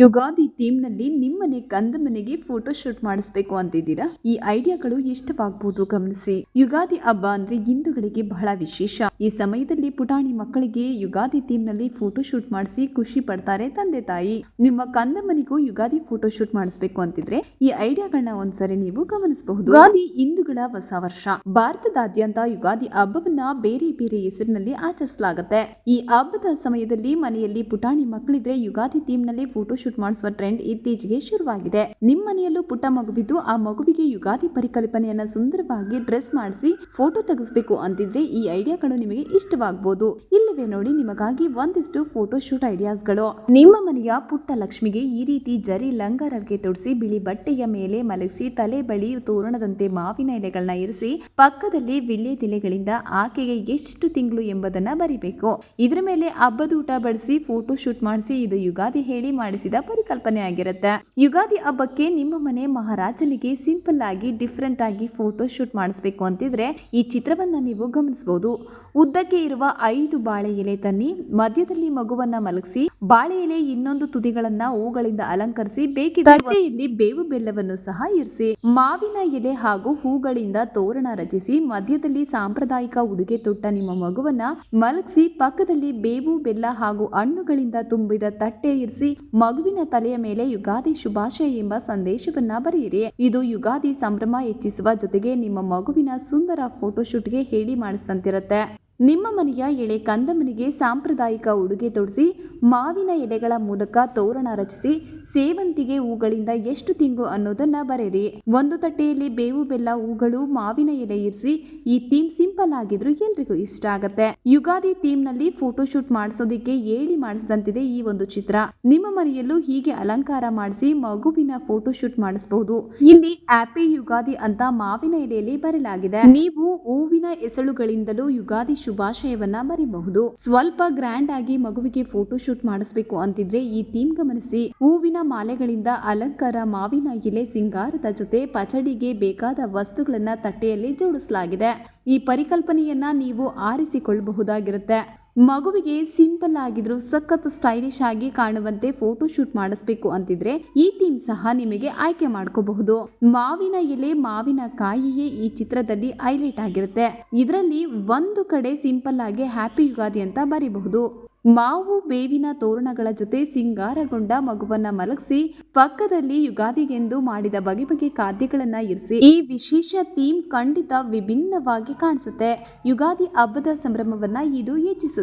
ಯುಗಾದಿ ಥೀಮ್ನಲ್ಲಿ ನಿಮ್ಮನೆ ಕಂದ ಮನೆಗೆ ಫೋಟೋ ಶೂಟ್ ಮಾಡಿಸ್ಬೇಕು ಅಂತಿದ್ದೀರಾ? ಈ ಐಡಿಯಾಗಳು ಇಷ್ಟವಾಗಬಹುದು ಗಮನಿಸಿ. ಯುಗಾದಿ ಹಬ್ಬ ಅಂದ್ರೆ ಹಿಂದೂಗಳಿಗೆ ಬಹಳ ವಿಶೇಷ. ಈ ಸಮಯದಲ್ಲಿ ಪುಟಾಣಿ ಮಕ್ಕಳಿಗೆ ಯುಗಾದಿ ಥೀಮ್ನಲ್ಲಿ ಫೋಟೋ ಶೂಟ್ ಮಾಡಿಸಿ ಖುಷಿ ಪಡ್ತಾರೆ ತಂದೆ ತಾಯಿ. ನಿಮ್ಮ ಕಂದ ಮನೆಗೂ ಯುಗಾದಿ ಫೋಟೋ ಶೂಟ್ ಮಾಡಿಸ್ಬೇಕು ಅಂತಿದ್ರೆ ಈ ಐಡಿಯಾಗಳನ್ನ ಒಂದ್ಸರಿ ನೀವು ಗಮನಿಸಬಹುದು. ಯುಗಾದಿ ಹಿಂದೂಗಳ ಹೊಸ ವರ್ಷ. ಭಾರತದಾದ್ಯಂತ ಯುಗಾದಿ ಹಬ್ಬವನ್ನ ಬೇರೆ ಬೇರೆ ಹೆಸರಿನಲ್ಲಿ ಆಚರಿಸಲಾಗುತ್ತೆ. ಈ ಹಬ್ಬದ ಸಮಯದಲ್ಲಿ ಮನೆಯಲ್ಲಿ ಪುಟಾಣಿ ಮಕ್ಕಳಿದ್ರೆ ಯುಗಾದಿ ಥೀಮ್ನಲ್ಲಿ ಫೋಟೋ ಶೂಟ್ ಮಾಡಿಸುವ ಟ್ರೆಂಡ್ ಇತ್ತೀಚೆಗೆ ಶುರುವಾಗಿದೆ. ನಿಮ್ಮ ಮನೆಯಲ್ಲೂ ಪುಟ್ಟ ಮಗುವಿದ್ದು ಆ ಮಗುವಿಗೆ ಯುಗಾದಿ ಪರಿಕಲ್ಪನೆಯನ್ನ ಸುಂದರವಾಗಿ ಡ್ರೆಸ್ ಮಾಡಿಸಿ, ಫೋಟೋ ತೆಗೆಸಬೇಕು ಅಂತಿದ್ರೆ ಈ ಐಡಿಯಾಗಳು ನಿಮಗೆ ಇಷ್ಟವಾಗಬಹುದು ಇಲ್ಲವೇ ನೋಡಿ, ನಿಮಗಾಗಿ ಒಂದಿಷ್ಟು ಫೋಟೋ ಶೂಟ್ ಐಡಿಯಾಸ್ಗಳು ನಿಮ್ಮ ಮನೆಯ ಪುಟ್ಟ ಲಕ್ಷ್ಮಿಗೆ ಈ ರೀತಿ ಜರಿ ಲಂಗರಕ್ಕೆ ತೊಡಿಸಿ, ಬಿಳಿ ಬಟ್ಟೆಯ ಮೇಲೆ ಮಲಗಿಸಿ, ತಲೆ ಬಳಿ ತೋರಣದಂತೆ ಮಾವಿನ ಎಲೆಗಳನ್ನ ಇರಿಸಿ, ಪಕ್ಕದಲ್ಲಿ ವಿಳ್ಯದೆಲೆಗಳಿಂದ ಆಕೆಗೆ ಎಷ್ಟು ತಿಂಗಳು ಎಂಬುದನ್ನ ಬರಿಬೇಕು. ಇದರ ಮೇಲೆ ಹಬ್ಬದ ಊಟ ಬಡಿಸಿ ಫೋಟೋ ಶೂಟ್ ಮಾಡಿಸಿ, ಇದು ಯುಗಾದಿ ಹೇಳಿ ಮಾಡಿಸಿದ ಪರಿಕಲ್ಪನೆ ಆಗಿರುತ್ತೆ. ಯುಗಾದಿ ಹಬ್ಬಕ್ಕೆ ನಿಮ್ಮ ಮನೆ ಮಹಾರಾಜನಿಗೆ ಸಿಂಪಲ್ ಆಗಿ ಡಿಫ್ರೆಂಟ್ ಆಗಿ ಫೋಟೋ ಶೂಟ್ ಮಾಡಿಸ್ಬೇಕು ಅಂತಿದ್ರೆ ಈ ಚಿತ್ರವನ್ನ ನೀವು ಗಮನಿಸಬಹುದು ಉದ್ದಕ್ಕೆ ಇರುವ ಐದು ಬಾಳೆ ಎಲೆ ತನ್ನಿ ಮಧ್ಯದಲ್ಲಿ ಮಗುವನ್ನ ಮಲಗಿಸಿ ಬಾಳೆ ಎಲೆ ಇನ್ನೊಂದು ತುದಿಗಳನ್ನ ಹೂಗಳಿಂದ ಅಲಂಕರಿಸಿ ಬೇಕಿದ್ದಲ್ಲಿ ಬೇವು ಬೆಲ್ಲವನ್ನು ಸಹ ಇರಿಸಿ ಮಾವಿನ ಎಲೆ ಹಾಗೂ ಹೂಗಳಿಂದ ತೋರಣ ರಚಿಸಿ ಮಧ್ಯದಲ್ಲಿ ಸಾಂಪ್ರದಾಯಿಕ ಉಡುಗೆ ತೊಟ್ಟ ನಿಮ್ಮ ಮಗುವನ್ನ ಮಲಗಿಸಿ ಪಕ್ಕದಲ್ಲಿ ಬೇವು ಬೆಲ್ಲ ಹಾಗೂ ಹಣ್ಣುಗಳಿಂದ ತುಂಬಿದ ತಟ್ಟೆ ಇರಿಸಿ ಮಗುವಿನ ತಲೆಯ ಮೇಲೆ ಯುಗಾದಿ ಶುಭಾಶಯ ಎಂಬ ಸಂದೇಶವನ್ನ ಬರೆಯಿರಿ. ಇದು ಯುಗಾದಿ ಸಂಭ್ರಮ ಹೆಚ್ಚಿಸುವ ಜೊತೆಗೆ ನಿಮ್ಮ ಮಗುವಿನ ಸುಂದರ ಫೋಟೋಶೂಟ್ಗೆ ಹೇಳಿ ಮಾಡಿಸಿದಂತಿರುತ್ತೆ. ನಿಮ್ಮ ಮನೆಯ ಎಳೆ ಕಂದಮ್ಮನಿಗೆ ಸಾಂಪ್ರದಾಯಿಕ ಉಡುಗೆ ತೊಡಿಸಿ ಮಾವಿನ ಎಲೆಗಳ ಮೂಲಕ ತೋರಣ ರಚಿಸಿ ಸೇವಂತಿಗೆ ಹೂಗಳಿಂದ ಎಷ್ಟು ತಿಂಗಳು ಅನ್ನೋದನ್ನ ಬರೆಯಿರಿ. ಒಂದು ತಟ್ಟೆಯಲ್ಲಿ ಬೇವು ಬೆಲ್ಲ ಹೂಗಳು ಮಾವಿನ ಎಲೆ ಇರಿಸಿ ಈ ಥೀಮ್ ಸಿಂಪಲ್ ಆಗಿದ್ರು ಎಲ್ರಿಗೂ ಇಷ್ಟ ಆಗತ್ತೆ. ಯುಗಾದಿ ಥೀಮ್ನಲ್ಲಿ ಫೋಟೋ ಶೂಟ್ ಮಾಡಿಸೋದಿಕ್ಕೆ ಹೇಳಿ ಮಾಡಿಸಿದಂತಿದೆ ಈ ಒಂದು ಚಿತ್ರ. ನಿಮ್ಮ ಮನೆಯಲ್ಲೂ ಹೀಗೆ ಅಲಂಕಾರ ಮಾಡಿಸಿ ಮಗುವಿನ ಫೋಟೋ ಶೂಟ್ ಮಾಡಿಸಬಹುದು ಇಲ್ಲಿ ಹ್ಯಾಪಿ ಯುಗಾದಿ ಅಂತ ಮಾವಿನ ಎಲೆಯಲ್ಲಿ ಬರೆಯಲಾಗಿದೆ. ನೀವು ಹೂವಿನ ಎಸಳುಗಳಿಂದಲೂ ಯುಗಾದಿ ಶುಭಾಶಯವನ್ನ ಬರೀಬಹುದು. ಸ್ವಲ್ಪ ಗ್ರ್ಯಾಂಡ್ ಆಗಿ ಮಗುವಿಗೆ ಫೋಟೋ ಶೂಟ್ ಮಾಡಿಸ್ಬೇಕು ಅಂತಿದ್ರೆ ಈ ಥೀಮ್ ಗಮನಿಸಿ. ಹೂವಿನ ಮಾಲೆಗಳಿಂದ ಅಲಂಕಾರ, ಮಾವಿನ ಎಲೆ, ಸಿಂಗಾರದ ಜೊತೆ ಪಚಡಿಗೆ ಬೇಕಾದ ವಸ್ತುಗಳನ್ನ ತಟ್ಟೆಯಲ್ಲಿ ಜೋಡಿಸಲಾಗಿದೆ. ಈ ಪರಿಕಲ್ಪನೆಯನ್ನ ನೀವು ಆರಿಸಿಕೊಳ್ಳಬಹುದಾಗಿರುತ್ತೆ. ಮಗುವಿಗೆ ಸಿಂಪಲ್ ಆಗಿದ್ರು ಸಖತ್ ಸ್ಟೈಲಿಶ್ ಆಗಿ ಕಾಣುವಂತೆ ಫೋಟೋ ಶೂಟ್ ಮಾಡಿಸ್ಬೇಕು ಅಂತಿದ್ರೆ ಈ ಥೀಮ್ ಸಹ ನಿಮಗೆ ಆಯ್ಕೆ ಮಾಡ್ಕೋಬಹುದು. ಮಾವಿನ ಎಲೆ, ಮಾವಿನ ಕಾಯಿಯೇ ಈ ಚಿತ್ರದಲ್ಲಿ ಹೈಲೈಟ್ ಆಗಿರುತ್ತೆ. ಇದರಲ್ಲಿ ಒಂದು ಕಡೆ ಸಿಂಪಲ್ ಆಗಿ ಹ್ಯಾಪಿ ಯುಗಾದಿ ಅಂತ ಬರೀಬಹುದು. ಮಾವು, ಬೇವಿನ ತೋರಣಗಳ ಜೊತೆ ಸಿಂಗಾರಗೊಂಡ ಮಗುವನ್ನ ಮಲಗಿಸಿ, ಪಕ್ಕದಲ್ಲಿ ಯುಗಾದಿಗೆಂದು ಮಾಡಿದ ಬಗೆ ಬಗೆ ಖಾದ್ಯಗಳನ್ನ ಇರಿಸಿ, ಈ ವಿಶೇಷ ಥೀಮ್ ಖಂಡಿತ ವಿಭಿನ್ನವಾಗಿ ಕಾಣಿಸುತ್ತೆ. ಯುಗಾದಿ ಹಬ್ಬದ ಸಂಭ್ರಮವನ್ನ ಇದು ಹೆಚ್ಚಿಸುತ್ತೆ.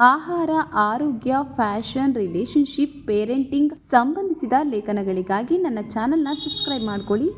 ಆಹಾರ ಆರೋಗ್ಯ ಫ್ಯಾಷನ್ ರಿಲೇಶನ್ಶಿಪ್ ಪೇರೆಂಟಿಂಗ್ ಸಂಬಂಧಿಸಿದ ಲೇಖನಗಳಿಗಾಗಿ ನನ್ನ ಚಾನೆಲ್ನ ಸಬ್ಸ್ಕ್ರೈಬ್ ಮಾಡ್ಕೊಳ್ಳಿ.